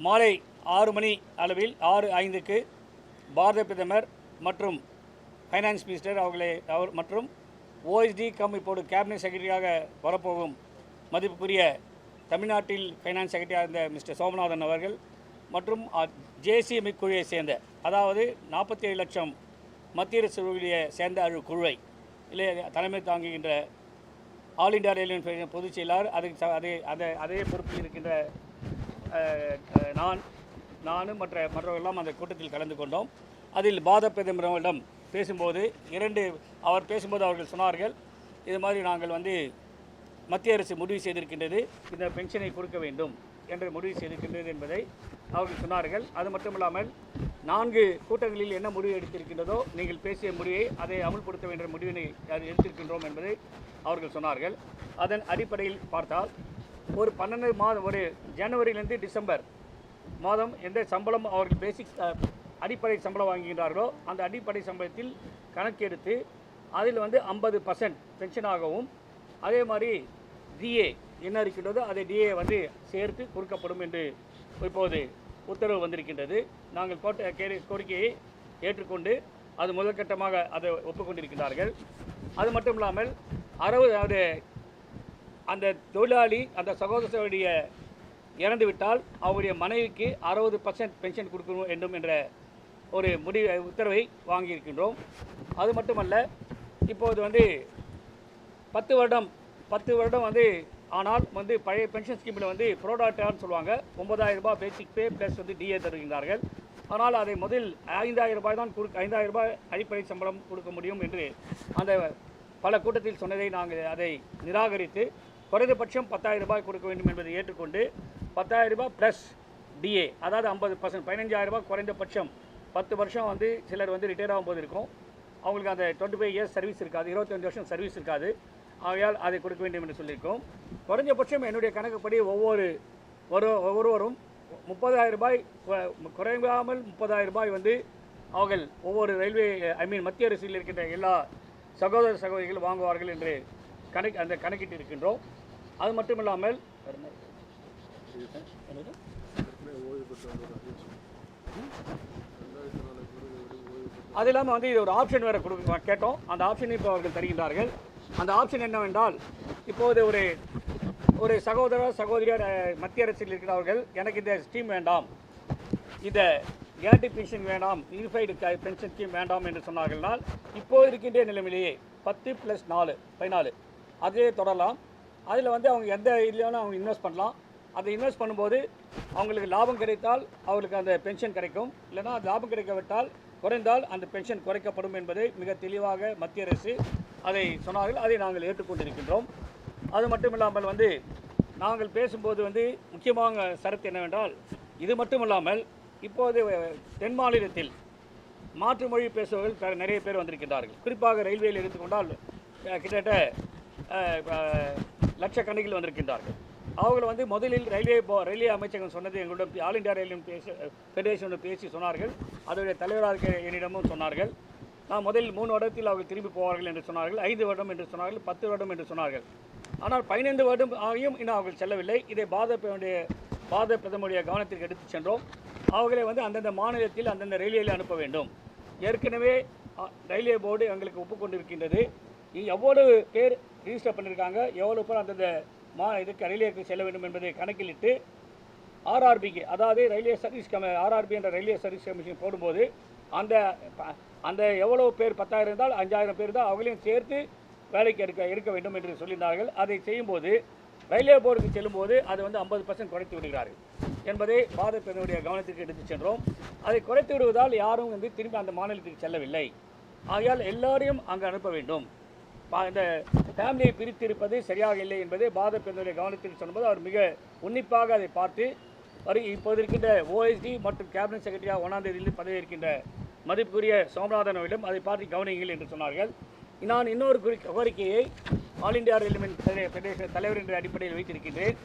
மாலை ஆறு மணி அளவில் ஆறு ஐந்துக்கு பாரத பிரதமர் மற்றும் ஃபைனான்ஸ் மினிஸ்டர் அவர்களை அவர் மற்றும் ஓஎஸ்டி கம் இப்போது கேபினட் செக்ரட்டரியாக வரப்போகும் மதிப்புக்குரிய தமிழ்நாட்டில் ஃபைனான்ஸ் செக்ரட்டரியாக இருந்த மிஸ்டர் சோமநாதன் அவர்கள் மற்றும் ஜேசிஎம் குழுவை சேர்ந்த அதாவது நாற்பத்தி ஏழு லட்சம் மத்திய அரசு சேர்ந்த அழு குழுவை இல்லை தலைமை தாங்குகின்ற ஆல் இண்டியா ரயில்வே பொதுச் செயலாளர் அதுக்கு அதே அதே அதே பொறுப்பில் இருக்கின்ற நான் நானும் மற்ற மற்றவர்களெல்லாம் அந்த கூட்டத்தில் கலந்து கொண்டோம். அதில் பாத பிரதமரிடம் பேசும்போது இரண்டு அவர் பேசும்போது அவர்கள் சொன்னார்கள் இது மாதிரி நாங்கள் வந்து மத்திய அரசு முடிவு செய்திருக்கின்றது இந்த பென்ஷனை கொடுக்க வேண்டும் என்று முடிவு செய்திருக்கின்றது என்பதை அவர்கள் சொன்னார்கள். அது மட்டும் இல்லாமல் நான்கு கூட்டங்களில் என்ன முடிவு எடுத்திருக்கின்றதோ நீங்கள் பேசிய முடிவை அதை அமுல்படுத்த வேண்டிய முடிவினை எடுத்திருக்கின்றோம் என்பதை அவர்கள் சொன்னார்கள். அதன் அடிப்படையில் பார்த்தால் ஒரு பன்னெண்டு மாதம் ஒரு ஜனவரியிலேருந்து டிசம்பர் மாதம் எந்த சம்பளம் அவர்கள் பேசிக் அடிப்படை சம்பளம் வாங்குகின்றார்களோ அந்த அடிப்படை சம்பளத்தில் கணக்கெடுத்து அதில் வந்து ஐம்பது பர்சன்ட் பென்ஷனாகவும் அதே மாதிரி டிஏ என்ன இருக்கின்றதோ அதை டிஏ வந்து சேர்த்து கொடுக்கப்படும் என்று இப்போது உத்தரவு வந்திருக்கின்றது. நாங்கள் கோட்ட கே கோரிக்கையை ஏற்றுக்கொண்டு அது முதற்கட்டமாக அதை ஒப்புக்கொண்டிருக்கிறார்கள் அது மட்டும் இல்லாமல் அறுபது அது அந்த தொழிலாளி அந்த சகோதரனுடைய இறந்து விட்டால் அவருடைய மனைவிக்கு அறுபது பர்சன்ட் பென்ஷன் கொடுக்கணும் வேண்டும் என்ற ஒரு முடிவு உத்தரவை வாங்கியிருக்கின்றோம். அது மட்டுமல்ல இப்போது வந்து பத்து வருடம் பத்து வருடம் வந்து ஆனால் வந்து பழைய பென்ஷன் ஸ்கீமில் வந்து ப்ரோடாட்டான்னு சொல்லுவாங்க. ஒன்பதாயிரம் ரூபாய் பேசிக் பே ப்ளஸ் வந்து டிஏ தருகின்றார்கள். ஆனால் அதை முதல் ஐந்தாயிரம் ரூபாய் தான் கொடுக்க ஐந்தாயிரம் ரூபாய் அடிப்படை சம்பளம் கொடுக்க முடியும் என்று அந்த பல கூட்டத்தில் சொன்னதை நாங்கள் அதை நிராகரித்து குறைந்தபட்சம் பத்தாயிரம் ரூபாய் கொடுக்க வேண்டும் என்பதை ஏற்றுக்கொண்டு பத்தாயிரம் ரூபாய் ப்ளஸ் டிஏ அதாவது ஐம்பது பர்சன்ட் பதினஞ்சாயிரம் ரூபாய் குறைந்தபட்சம். பத்து வருஷம் வந்து சிலர் வந்து ரிட்டையர் ஆகும்போது இருக்கும். அவங்களுக்கு அந்த டுவெண்ட்டி ஃபைவ் இயர்ஸ் சர்வீஸ் இருக்காது. இருபத்தஞ்சு வருஷம் சர்வீஸ் இருக்காது. ஆகையால் அதை கொடுக்க வேண்டும் என்று சொல்லியிருக்கோம். குறைஞ்சபட்சம் என்னுடைய கணக்குப்படி ஒவ்வொரு ஒரு ஒவ்வொருவரும் முப்பதாயிரம் ரூபாய் குறைவாமல் குறையாமல் முப்பதாயிரம் ரூபாய் வந்து அவர்கள் ஒவ்வொரு ரயில்வே ஐ மீன் மத்திய அரசில் இருக்கின்ற எல்லா சகோதர சகோதரிகள் வாங்குவார்கள் என்று கணக்கு அந்த கணக்கிட்டு இருக்கின்றோம். அது மட்டும் இல்லாமல் அது இல்லாமல் வந்து இது ஒரு ஆப்ஷன் வேறு கொடுக்க கேட்டோம். அந்த ஆப்ஷன் இப்போ அவர்கள் தருகின்றார்கள். அந்த ஆப்ஷன் என்னவென்றால் இப்போது ஒரு ஒரு சகோதரர் சகோதரியார் மத்திய அரசில் இருக்கிறவர்கள் எனக்கு இந்த ஸ்கீம் வேண்டாம். இந்த கேரண்டி பென்ஷன் வேண்டாம். யூனிஃபைடு பென்ஷன் ஸ்கீம் வேண்டாம் என்று சொன்னார்கள்னால் இப்போது இருக்கின்ற நிலைமையிலேயே பத்து ப்ளஸ் நாலு பதினாலு. அதே தொடரலாம். அதில் வந்து அவங்க எந்த இதுலையும் அவங்க இன்வெஸ்ட் பண்ணலாம். அதை இன்வெஸ்ட் பண்ணும்போது அவங்களுக்கு லாபம் கிடைத்தால் அவங்களுக்கு அந்த பென்ஷன் கிடைக்கும். இல்லைனா லாபம் கிடைக்காவிட்டால் குறைந்தால் அந்த பென்ஷன் குறைக்கப்படும் என்பதை மிக தெளிவாக மத்திய அரசு அதை சொன்னார்கள். அதை நாங்கள் ஏற்றுக்கொண்டிருக்கின்றோம். அது மட்டும் இல்லாமல் வந்து நாங்கள் பேசும்போது வந்து முக்கியமாக சரத்து என்னவென்றால் இது மட்டும் இல்லாமல் இப்போது தென் மாநிலத்தில் மாற்று மொழி பேசுபவர்கள் நிறைய பேர் வந்திருக்கின்றார்கள். குறிப்பாக ரயில்வேயில் எடுத்துக்கொண்டால் கிட்டத்தட்ட லட்சக்கணக்கில் வந்திருக்கின்றார்கள். அவர்கள் வந்து முதலில் ரயில்வே போ- ரயில்வே அமைச்சகம் சொன்னது எங்களிடம் ஆல் இந்தியா ரயில்வே பேச ஃபெடரேஷன் பேசி சொன்னார்கள். அதோடைய தலைவராக என்னிடமும் சொன்னார்கள். நான் முதலில் மூணு வருடத்தில் அவர்கள் திரும்பி போவார்கள் என்று சொன்னார்கள். ஐந்து வருடம் என்று சொன்னார்கள். பத்து வருடம் என்று சொன்னார்கள். ஆனால் பதினைந்து வருடம் ஆகியும் இன்னும் அவர்கள் செல்லவில்லை. இதை பாரத பாத பிரதமருடைய கவனத்திற்கு எடுத்துச் சென்றோம். அவர்களை வந்து அந்தந்த மாநிலத்தில் அந்தந்த ரயில்வேயில் அனுப்ப வேண்டும். ஏற்கனவே ரயில்வே போர்டு எங்களுக்கு ஒப்புக்கொண்டிருக்கின்றது எவ்வளவு பேர் ரிஜிஸ்டர் பண்ணியிருக்காங்க எவ்வளவு பேர் அந்தந்த மா இதுக்கு ரயில்வேக்கு செல்ல வேண்டும் என்பதை கணக்கிலிட்டு ஆர்ஆர்பிக்கு அதாவது ரயில்வே சர்வீஸ் கம ஆர்ஆர்பி என்ற ரயில்வே சர்வீஸ் கமிஷன் போடும்போது அந்த அந்த எவ்வளோ பேர் பத்தாயிரம் இருந்தால் அஞ்சாயிரம் பேர் தான் அவங்களையும் சேர்த்து வேலைக்கு எடுக்க எடுக்க வேண்டும் என்று சொல்லியிருந்தார்கள். அதை செய்யும்போது ரயில்வே போர்டுக்கு செல்லும்போது அது வந்து ஐம்பது பர்சன்ட் குறைத்து விடுகிறார்கள் என்பதை பாரத கவனத்திற்கு எடுத்துச் சென்றோம். அதை குறைத்து விடுவதால் யாரும் வந்து திரும்பி அந்த மாநிலத்துக்கு செல்லவில்லை. ஆகையால் எல்லாரையும் அங்கு அனுப்ப வேண்டும். இந்த ஃபேமிலியை பிரித்திருப்பது சரியாக இல்லை என்பதை பாதப் பிரதமருடைய கவனத்திற்கு சொன்னபோது அவர் மிக உன்னிப்பாக அதை பார்த்து வரும் இப்போது இருக்கின்ற ஓஎஸ்டி மற்றும் கேபினட் செக்ரட்டரியாக ஒன்றாம் தேதியில் பதவியிருக்கின்ற மதிப்புக்குரிய சோமநாதன் அவரிடம் அதை பார்த்து கவனியுங்கள் என்று சொன்னார்கள். நான் இன்னொரு குறி கோரிக்கையை ஆல் இண்டியா ரயில்வே பிரதேச தலைவர் என்ற அடிப்படையில் வைத்திருக்கின்றேன்.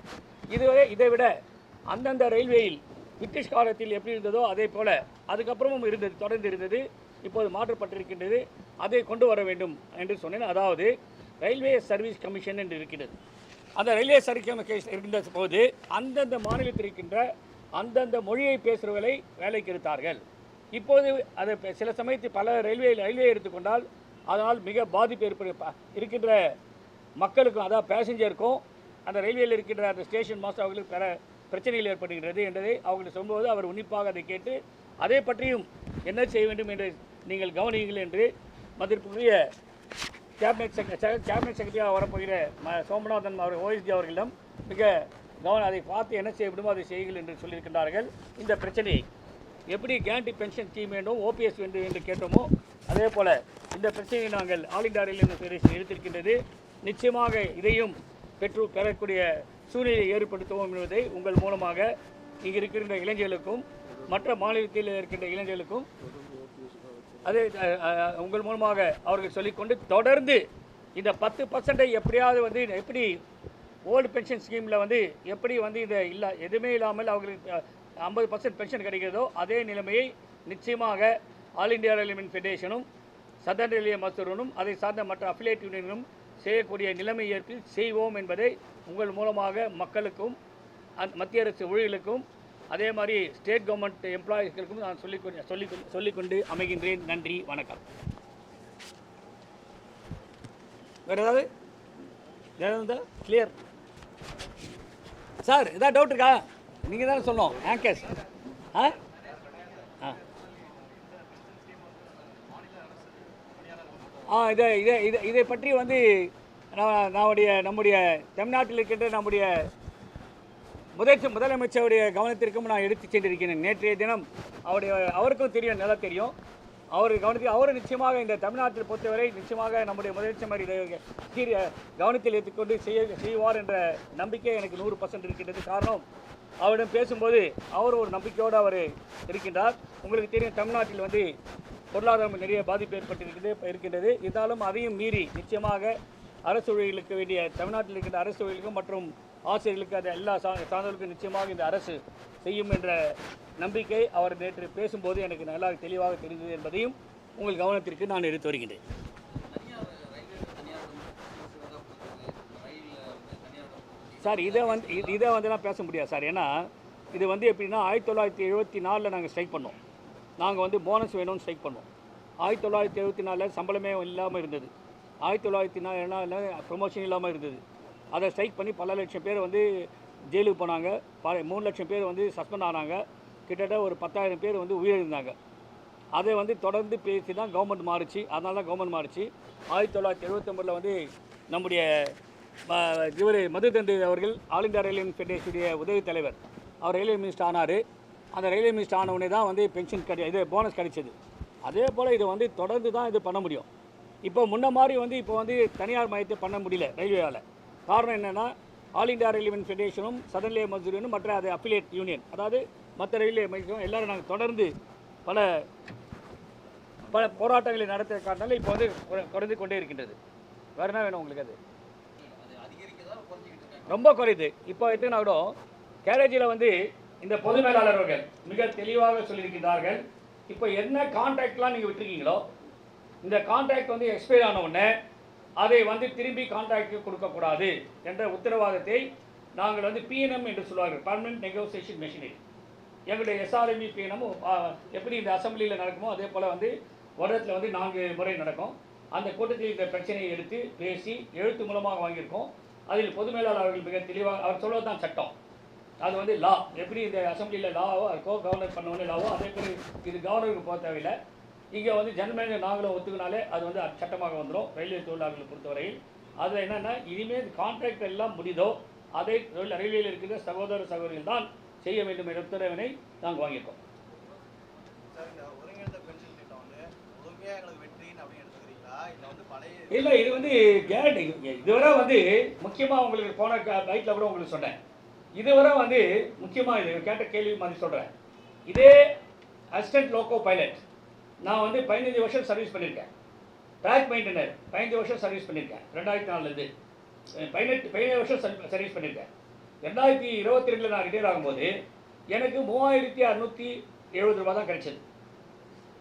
இதுவரை இதைவிட அந்தந்த ரயில்வேயில் பிரிட்டிஷ் காலத்தில் எப்படி இருந்ததோ அதே போல் அதுக்கப்புறமும் இருந்தது தொடர்ந்து இருந்தது. இப்போது மாற்றப்பட்டிருக்கின்றது அதை கொண்டு வர வேண்டும் என்று சொன்னேன். அதாவது ரயில்வே சர்வீஸ் கமிஷன் என்று இருக்கிறது. அந்த ரயில்வே சர்வீஸ் கமிஷன் இருக்கின்ற போது அந்தந்த மாநிலத்தில் இருக்கின்ற அந்தந்த மொழியை பேசுகிறவர்களை வேலைக்கு எடுத்தார்கள். இப்போது அதை சில சமயத்தில் பல ரயில்வே ரயில்வே எடுத்துக்கொண்டால் அதனால் மிக பாதிப்பு ஏற்படு ப- இருக்கின்ற மக்களுக்கும் அதாவது பேசஞ்சருக்கும் அந்த ரயில்வேயில் இருக்கின்ற அந்த ஸ்டேஷன் மாஸ்டர் அவர்களுக்கு பல பிரச்சனைகள் ஏற்படுகின்றது என்பதை அவங்களுக்கு சொல்லும்போது அவர் உன்னிப்பாக அதை கேட்டு அதை பற்றியும் என்ன செய்ய வேண்டும் என்று நீங்கள் கவனியுங்கள் என்று மதிப்புக்குரிய கேபினெட் செக்ரட்டரி கேபினெட் செக்ரட்டரியாக வரப்போகிற ம சோமநாதன் அவர் ஓஎஸ்டி அவர்களிடம் மிக கவனம் அதை பார்த்து என்ன செய்ய முடியுமோ அதை செய்யுங்கள் என்று சொல்லியிருக்கின்றார்கள். இந்த பிரச்சனையை எப்படி கேரண்டி பென்ஷன் ஸ்கீம் வேண்டும் ஓபிஎஸ் வேண்டும் என்று கேட்டோமோ அதே போல் இந்த பிரச்சனையை நாங்கள் ஆல் இண்டியா ரயில்வே ஃபெடரேஷன் எடுத்திருக்கின்றது. நிச்சயமாக இதையும் பெற்று பெறக்கூடிய சூழ்நிலையை ஏற்படுத்துவோம் என்பதை உங்கள் மூலமாக இங்கே இருக்கின்ற இளைஞர்களுக்கும் மற்ற மாநிலத்தில் இருக்கின்ற இளைஞர்களுக்கும் அதே உங்கள் மூலமாக அவர்கள் சொல்லிக்கொண்டு தொடர்ந்து இந்த பத்து பர்சன்டை எப்படியாவது வந்து எப்படி ஓல்டு பென்ஷன் ஸ்கீமில் வந்து எப்படி வந்து இந்த இல்லை எதுவுமே இல்லாமல் அவர்களுக்கு ஐம்பது பர்சன்ட் பென்ஷன் கிடைக்கிறதோ அதே நிலைமையை நிச்சயமாக ஆல் இந்தியா ரெலிமெண்ட் ஃபெடரேஷனும் சதன் ரயில்வே மசூரனும் அதை சார்ந்த மற்ற அஃபிலேட் யூனியனும் செய்யக்கூடிய நிலைமை ஏற்பில் செய்வோம் என்பதை உங்கள் மூலமாக மக்களுக்கும் மத்திய அரசு ஊழியர்களுக்கும் அதே மாதிரி ஸ்டேட் கவர்மெண்ட் எம்ப்ளாயீஸ்களுக்கும் நான் சொல்லிக்கொண்டு சொல்லி சொல்லிக்கொண்டு அமைகின்றேன். நன்றி வணக்கம். வேறு ஏதாவது? ஏதாவது கிளியர் சார் ஏதாவது டவுட் இருக்கா? நீங்கள் தானே சொன்னோம் ஆங்கர்ஸ் ஆ? ஆ. ஆ இதை இதை இதை இதை பற்றி வந்து நான் நம்முடைய நம்முடைய தமிழ்நாட்டில் இருக்கின்ற நம்முடைய முதல் முதலமைச்சருடைய கவனத்திற்கும் நான் எடுத்து சென்றிருக்கிறேன். நேற்றைய தினம் அவருடைய அவருக்கும் தெரியும் நல்லா தெரியும். அவர் கவனத்தில் அவர் நிச்சயமாக இந்த தமிழ்நாட்டில் பொறுத்தவரை நிச்சயமாக நம்முடைய முதலமைச்சர் இதை கவனத்தில் எடுத்துக்கொண்டு செய்ய செய்வார் என்ற நம்பிக்கை எனக்கு நூறு பர்சன்ட் இருக்கின்றது. காரணம் அவரிடம் பேசும்போது அவர் ஒரு நம்பிக்கையோடு அவர் இருக்கின்றார். உங்களுக்கு தெரியும் தமிழ்நாட்டில் வந்து பொருளாதாரம் நிறைய பாதிப்பு ஏற்பட்டிருக்கிறது இருக்கின்றது. இருந்தாலும் அதையும் மீறி நிச்சயமாக அரசு ஊழியர்களுக்கு வேண்டிய தமிழ்நாட்டில் இருக்கின்ற அரசு ஊழியர்களுக்கும் மற்றும் ஆசிரியர்களுக்கு அது எல்லா சா சார்ந்தவர்களுக்கும் நிச்சயமாக இந்த அரசு செய்யும் என்ற நம்பிக்கை அவர் நேற்று பேசும்போது எனக்கு நல்லா தெளிவாக தெரிந்தது என்பதையும் உங்கள் கவனத்திற்கு நான் எடுத்து வருகின்றேன். சார் இதை வந்து இது- இதை வந்துலாம் பேச முடியாது சார். ஏன்னா இது வந்து எப்படின்னா ஆயிரத்தி தொள்ளாயிரத்தி எழுபத்தி நாலில் நாங்கள் ஸ்ட்ரைக் பண்ணோம். நாங்கள் வந்து போனஸ் வேணும்னு ஸ்ட்ரைக் பண்ணோம். ஆயிரத்தி தொள்ளாயிரத்தி எழுபத்தி நாலில் சம்பளமே இல்லாமல் இருந்தது. ஆயிரத்தி தொள்ளாயிரத்தி நாலில் ப்ரொமோஷன் இல்லாமல் இருந்தது. அதை ஸ்ட்ரைக் பண்ணி பல லட்சம் பேர் வந்து ஜெயிலுக்கு போனாங்க. பல மூணு லட்சம் பேர் வந்து சஸ்பெண்ட் ஆனாங்க. கிட்டத்தட்ட ஒரு பத்தாயிரம் பேர் வந்து உயிரிழந்தாங்க. அதை வந்து தொடர்ந்து பேசி தான் கவர்மெண்ட் மாறுச்சு. அதனால தான் கவர்மெண்ட் மாறுச்சு. ஆயிரத்தி தொள்ளாயிரத்தி எழுபத்தொம்பதில் வந்து நம்முடைய இவர் மதுதண்டு அவர்கள் ஆல் இந்தியா ரயில்வே ஃபெடரேஷனுடைய உதவி தலைவர். அவர் ரயில்வே மினிஸ்டர் ஆனார். அந்த ரயில்வே மினிஸ்டர் ஆன உடனே தான் வந்து பென்ஷன் கிடை இது போனஸ் கிடைச்சது. அதே போல் இதை வந்து தொடர்ந்து தான் இது பண்ண முடியும். இப்போ முன்ன மாதிரி வந்து இப்போ வந்து தனியார் மையத்தை பண்ண முடியல ரயில்வேயால் காரணம் என்னென்னா ஆல் இண்டியா ரயில்வே ஃபெடரேஷனும் சதன் ரயில்வே மசூரியனும் மற்ற அது அஃபிலியேட் யூனியன் அதாவது மற்ற ரயில்வே மையம் எல்லாரும் நாங்கள் தொடர்ந்து பல பல போராட்டங்களை நடத்த காரணம் இப்போ வந்து குறைந்து கொண்டே இருக்கின்றது. வேறு என்ன வேணும் உங்களுக்கு அது? ரொம்ப குறையுது. இப்போ எட்டுனா கூட கேரேஜில் வந்து இந்த பொது மேலாளர்கள் மிக தெளிவாக சொல்லியிருக்கிறார்கள் இப்போ என்ன கான்ட்ராக்ட்லாம் நீங்கள் விட்டுருக்கீங்களோ இந்த கான்ட்ராக்ட் வந்து எக்ஸ்பைர் ஆன உடனே அதை வந்து திரும்பி கான்ட்ராக்டுக்கு கொடுக்கக்கூடாது என்ற உத்தரவாதத்தை நாங்கள் வந்து பிஎன்எம் என்று சொல்லுவார்கள் பர்மனன்ட் நெகோசியேஷன் மெஷினரி எங்களுடைய எஸ்ஆர்எம்இ பிஎன்எம் எப்படி இந்த அசம்பிளியில் நடக்குமோ அதே போல் வந்து வருடத்தில் வந்து நான்கு முறை நடக்கும். அந்த கூட்டத்தில் இந்த பிரச்சனையை எடுத்து பேசி எழுத்து மூலமாக வாங்கியிருக்கோம். அதில் பொது மேலாளர் அவர்கள் மிக தெளிவாக அவர் சொல்வது தான் சட்டம். அது வந்து லா எப்படி இந்த அசம்பிளியில் லாவோ இருக்கோ கவர்னர் பண்ண லாவோ அதே மாதிரி இது கவர்னருக்கு போக தேவையில்லை. இங்கே வந்து ஜனமேஜர் நாங்களும் ஒத்துக்கினாலே அது வந்து சட்டமாக வந்துடும் ரயில்வே தொழிலாளர்களை பொறுத்தவரையில். அது என்னென்னா இனிமேல் கான்ட்ராக்ட் எல்லாம் முடிதோ அதை ரயில்வேயில் இருக்கிற சகோதர சகோதரிகள் தான் செய்ய வேண்டும் என்ற உத்தரவினை நாங்கள் வாங்கியிருக்கோம். இல்லை இது வந்து கேரண்டி இதுவரை வந்து முக்கியமாக உங்களுக்கு போன பைக்கில் கூட உங்களுக்கு சொன்னேன். இதுவரை வந்து முக்கியமாக இது கேட்ட கேள்வி மாதிரி சொல்கிறேன் இதே அசிஸ்டன்ட் லோக்கோ பைலட் நான் வந்து பதினஞ்சு வருஷம் சர்வீஸ் பண்ணியிருக்கேன். ட்ராக் மெயின்டனர் பதினஞ்சு வருஷம் சர்வீஸ் பண்ணியிருக்கேன். ரெண்டாயிரத்தி நாலுலேருந்து பதினெட்டு பதினேழு வருஷம் சர்வீஸ் பண்ணியிருக்கேன். ரெண்டாயிரத்தி இருபத்தி ரெண்டில் நான் ரிட்டையர் ஆகும்போது எனக்கு மூவாயிரத்தி அறநூற்றி எழுபது ரூபா தான் கிடைச்சது.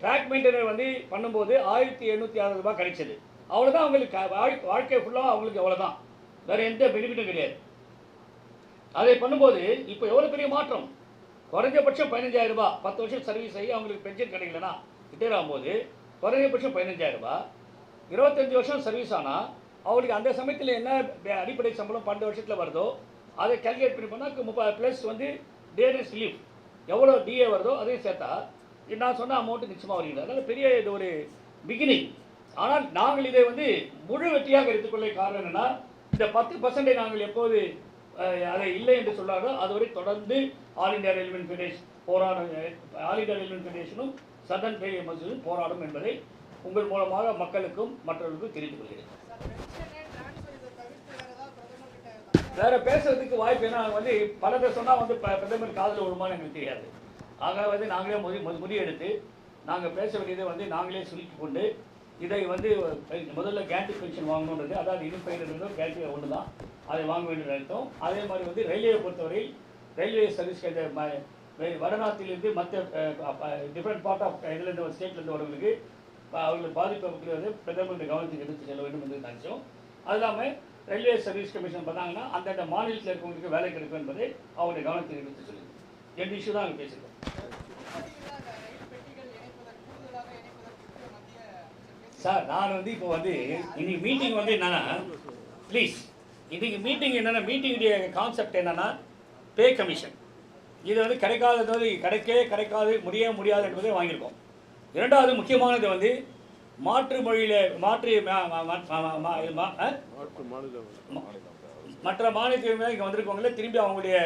ட்ராக் மெயின்டெனர் வந்து பண்ணும்போது ஆயிரத்தி எழுநூற்றி அறுபது ரூபா கிடைச்சது. அவ்வளோதான் அவங்களுக்கு வாழ்க்கை வாழ்க்கை ஃபுல்லாக அவங்களுக்கு அவ்வளோதான் வேறு எந்த பெனிஃபிட்டும் கிடையாது. அதை பண்ணும்போது இப்போ எவ்வளோ பெரிய மாற்றம்? குறைஞ்சபட்சம் பதினஞ்சாயிரம் ரூபாய். பத்து வருஷம் சர்வீஸ் ஆகி அவங்களுக்கு பென்ஷன் கிடைக்கலனா ரிட்டையர் ஆகும்போது குறைஞ்சபட்சம் பதினஞ்சாயிரம் ரூபாய். இருபத்தஞ்சி வருஷம் சர்வீஸ் ஆனால் அவங்களுக்கு அந்த சமயத்தில் என்ன அடிப்படை சம்பளம் பன்னெண்டு வருஷத்தில் வருதோ அதை கேல்குலேட் பண்ணி பண்ணால் முப்பது ப்ளஸ் வந்து டேரஸ் லீவ் எவ்வளோ டிஏ வருதோ அதையும் சேர்த்தா நான் சொன்ன அமௌண்ட்டு நிச்சயமாக வருகிறது. அதனால் பெரிய இது ஒரு பிகினிங் ஆனால் நாங்கள் இதை வந்து முழு வெற்றியாக எடுத்துக்கொள்ள காரணம் என்னென்னா இந்த பத்து பர்சன்டை நாங்கள் எப்போது அதை இல்லை என்று சொல்லாரோ அதுவரை தொடர்ந்து ஆல் இந்தியா ரயில்வே ஃபெடரேஷன் போராட ஆல் இந்தியா ரயில்வே ஃபெடரேஷனும் சதன் பெரிய மசூரும் போராடும் என்பதை உங்கள் மூலமாக மக்களுக்கும் மற்றவர்களுக்கும் தெரிந்து கொள்கிறேன். வேற பேசுறதுக்கு வாய்ப்பு என்ன? வந்து பல சொன்னால் வந்து ப- பிரதமர் காதில் விழுமான்னு எங்களுக்கு தெரியாது. ஆக வந்து நாங்களே முடி எடுத்து முடிவெடுத்து நாங்கள் பேச வேண்டியதை வந்து நாங்களே சுருக்கி கொண்டு இதை வந்து முதல்ல கேண்டி பென்ஷன் வாங்கணுன்றது அதாவது இனிப்பயிர்ன்றதோ கேண்டி ஒன்று தான் அதை வாங்க வேண்டிய அர்த்தம் அதே மாதிரி வந்து ரயில்வே பொறுத்தவரை ரயில்வே சர்வீஸ் வடநாட்டிலிருந்து மற்ற டிஃப்ரெண்ட் பார்ட் ஆஃப் இதுலேருந்து ஸ்டேட்லேருந்து வரவங்களுக்கு அவர்களுக்கு அவங்களுக்கு பாதிப்பு வந்து பிரதமருடைய கவனத்துக்கு எடுத்து செல்ல வேண்டும் என்று நினைச்சோம். அது இல்லாமல் ரயில்வே சர்வீஸ் கமிஷன் பண்ணாங்கன்னா அந்தந்த மாநிலத்தில் இருக்கவங்களுக்கு வேலை கிடைக்கும் என்பதை அவருடைய கவனத்தில் எடுத்து சொல்லுது ரெண்டு இஷ்யூ தான் அங்கே பேசியிருக்கோம் சார் நான் வந்து இப்போ வந்து இன்னைக்கு மீட்டிங் வந்து என்னன்னா ப்ளீஸ் இன்னைக்கு மீட்டிங் என்னன்னா மீட்டிங்குடைய கான்செப்ட் என்னன்னா பே கமிஷன் இது வந்து கிடைக்காதது வந்து கிடைக்கவே கிடைக்காது முடிய முடியாது என்பதை வாங்கியிருக்கோம். இரண்டாவது முக்கியமானது வந்து மாற்று மொழியில் மாற்று? மற்ற மாநிலத்தில் இங்கே வந்திருக்கவங்கள திரும்பி அவங்களுடைய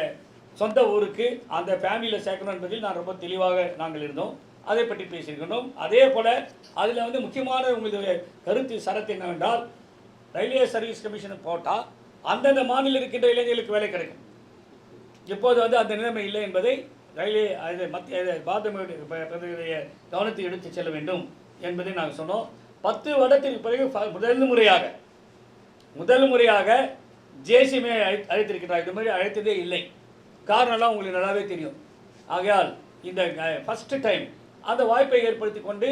சொந்த ஊருக்கு அந்த ஃபேமிலியில் சேர்க்கணும் என்பதில் நான் ரொம்ப தெளிவாக நாங்கள் இருந்தோம். அதை பற்றி பேசியிருக்கணும் அதே போல் அதில் வந்து முக்கியமான உங்களுடைய கருத்து சரத்து என்னவென்றால் ரயில்வே சர்வீஸ் கமிஷன் போட்டால் அந்தந்த மாநிலம் இருக்கின்ற இளைஞர்களுக்கு வேலை கிடைக்கும். இப்போது வந்து அந்த நிலைமை இல்லை என்பதை ரயில்வே அது மத்திய இது கவனத்தை எடுத்து செல்ல வேண்டும் என்பதை நாங்கள் சொன்னோம். பத்து வருடத்திற்கு பிறகு முதல் முறையாக முதல் முறையாக ஜேசிமே அழை அழைத்திருக்கிறார். இது மாதிரி அழைத்ததே இல்லை. காரணம்லாம் உங்களுக்கு நல்லாவே தெரியும். ஆகையால் இந்த ஃபஸ்ட்டு டைம் அந்த வாய்ப்பை ஏற்படுத்தி கொண்டு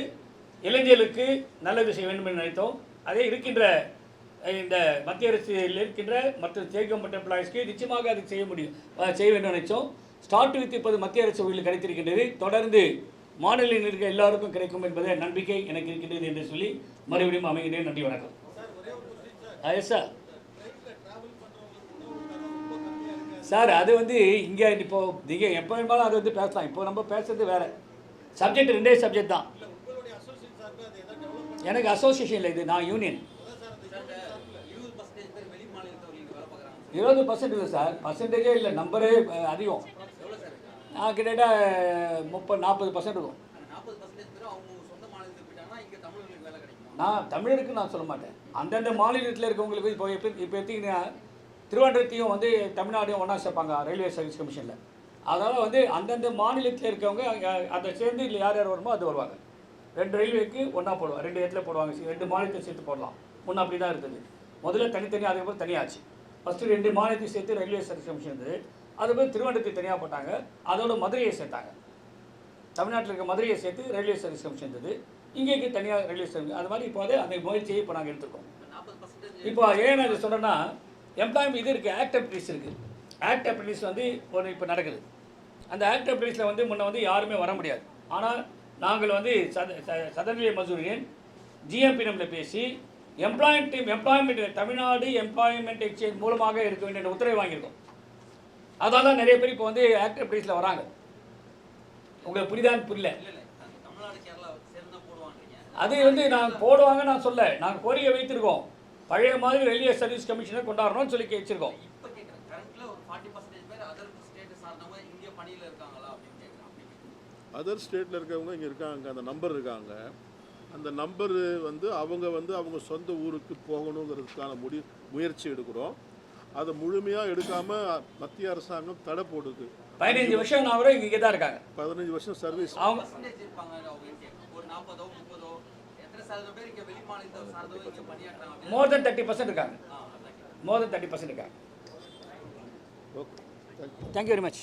இளைஞர்களுக்கு நல்லது செய்ய வேண்டும் என்று நினைத்தோம். அதே இருக்கின்ற இந்த மத்திய அரசில் இருக்கின்ற மற்ற ஸ்டேட் கவர்மெண்ட் எம்ப்ளாயிஸ்க்கு நிச்சயமாக அது செய்ய முடியும் செய்ய வேண்டும் நினைச்சோம். ஸ்டார்ட் வித் இப்போது மத்திய அரசு ஊழியர்கள் கிடைத்திருக்கின்றது. தொடர்ந்து மாநிலத்தில் இருக்க எல்லாருக்கும் கிடைக்கும் என்பதை நம்பிக்கை எனக்கு இருக்கின்றது என்று சொல்லி மறுபடியும் அமைகிறேன் நன்றி வணக்கம். எஸ் சார் சார் அது வந்து இங்கே இப்போ நீங்கள் எப்போ வேணுமாலும் அது வந்து பேசலாம். இப்போ நம்ம பேசுறது வேறு. சப்ஜெக்ட் ரெண்டே சப்ஜெக்ட் தான். எனக்கு அசோசியேஷன் இல்லை இது நான் யூனியன் இருபது பர்சன்டேஜ் பேர் வெளி மாநிலத்தவர்கள் இங்கே வேலை பார்க்குறாங்க இருபது பர்சன்ட் இல்லை சார். பர்சன்டேஜே இல்லை. நம்பரே அதிகம். நான் கிட்டத்தட்ட முப்பது நாற்பது பர்சன்ட் இருக்கும். நான் தமிழருக்கு நான் சொல்ல மாட்டேன். அந்தந்த மாநிலத்தில் இருக்கவங்களுக்கு இப்போ இப்போ இப்போ எடுத்திங்கன்னா திருவண்ணத்தையும் வந்து தமிழ்நாடையும் ஒன்றா சேர்ப்பாங்க ரயில்வே சர்வீஸ் கமிஷனில் அதனால் வந்து அந்தந்த மாநிலத்தில் இருக்கவங்க அதை சேர்ந்து இல்லை யார் யார் வருமோ அது வருவாங்க. ரெண்டு ரயில்வேக்கு ஒன்றா போடுவாங்க. ரெண்டு இடத்துல போடுவாங்க. ரெண்டு மாநிலத்தை சேர்த்து போடலாம். முன்ன அப்படி தான் இருந்தது. முதல்ல தனித்தனியாக அதுக்கப்புறம் தனியாச்சு. ஃபஸ்ட்டு ரெண்டு மாநிலத்தையும் சேர்த்து ரயில்வே சர்வீஸ் கமிஷன் இருந்தது அதுக்கப்புறம் திருவனந்தபுரத்தை தனியாக போட்டாங்க. அதோட மதுரையை சேர்த்தாங்க. தமிழ்நாட்டில் இருக்க மதுரையை சேர்த்து ரயில்வே சர்வீஸ் கமிஷன் இருந்தது இங்கேக்கு தனியாக ரயில்வே சர்வீஸ் அது மாதிரி இப்போ வந்து அந்த முயற்சியை இப்போ நாங்கள் எடுத்துருக்கோம். இப்போ ஏன் நான் சொல்கிறேன்னா எம்ப்ளாய்மெண்ட் இது இருக்குது ஆக்ட் அப்ரிஸ் இருக்குது ஆக்ட் அப்ரிஸ் வந்து ஒன்று இப்போ நடக்குது. அந்த ஆக்ட் அப்ரிஸில் வந்து முன்ன வந்து யாருமே வர முடியாது. ஆனால் நாங்கள் வந்து சத ச- சதநிலை மசூரியன் ஜிஎம்பி நம்மளை பேசி employment employment Tamil Nadu employment exchange மூலமாக இருக்க வேண்டிய உத்தரவை வாங்கியிருக்கோம். அதால தான் நிறைய பேர் இப்போ வந்து ஆக்ட் அப்ரிஸில் வராங்க. உங்களுக்கு புரியுதான்னு புரியல. அது வந்து நான் போடுவாங்க நான் சொல்ல நாங்கள் கோரிக்கை வைத்திருக்கோம். பழைய மாதிரி ரயில்வே சர்வீஸ் கமிஷனை கொண்டாடணும்னு சொல்லி கேட்குறேன். அதர் ஸ்டேட்டில் இருக்கவங்க இங்கே இருக்காங்க. அந்த நம்பர் இருக்காங்க. அந்த நம்பரு வந்து அவங்க வந்து அவங்க சொந்த ஊருக்கு போகணுங்கிறதுக்கான முடி முயற்சி எடுக்கிறோம். அதை முழுமையாக எடுக்காமல் மத்திய அரசாங்கம் தடை போடுது. பதினஞ்சு வருஷம் வரை இங்கே தான் இருக்காங்க. பதினஞ்சு வருஷம் சர்வீஸ் அவங்க மோர் தென் தேர்ட்டி பர்சன்ட் இருக்காங்க. மோர் தென் தேர்ட்டி பர்சன்ட் இருக்காங்க. Okay thank you thank you very much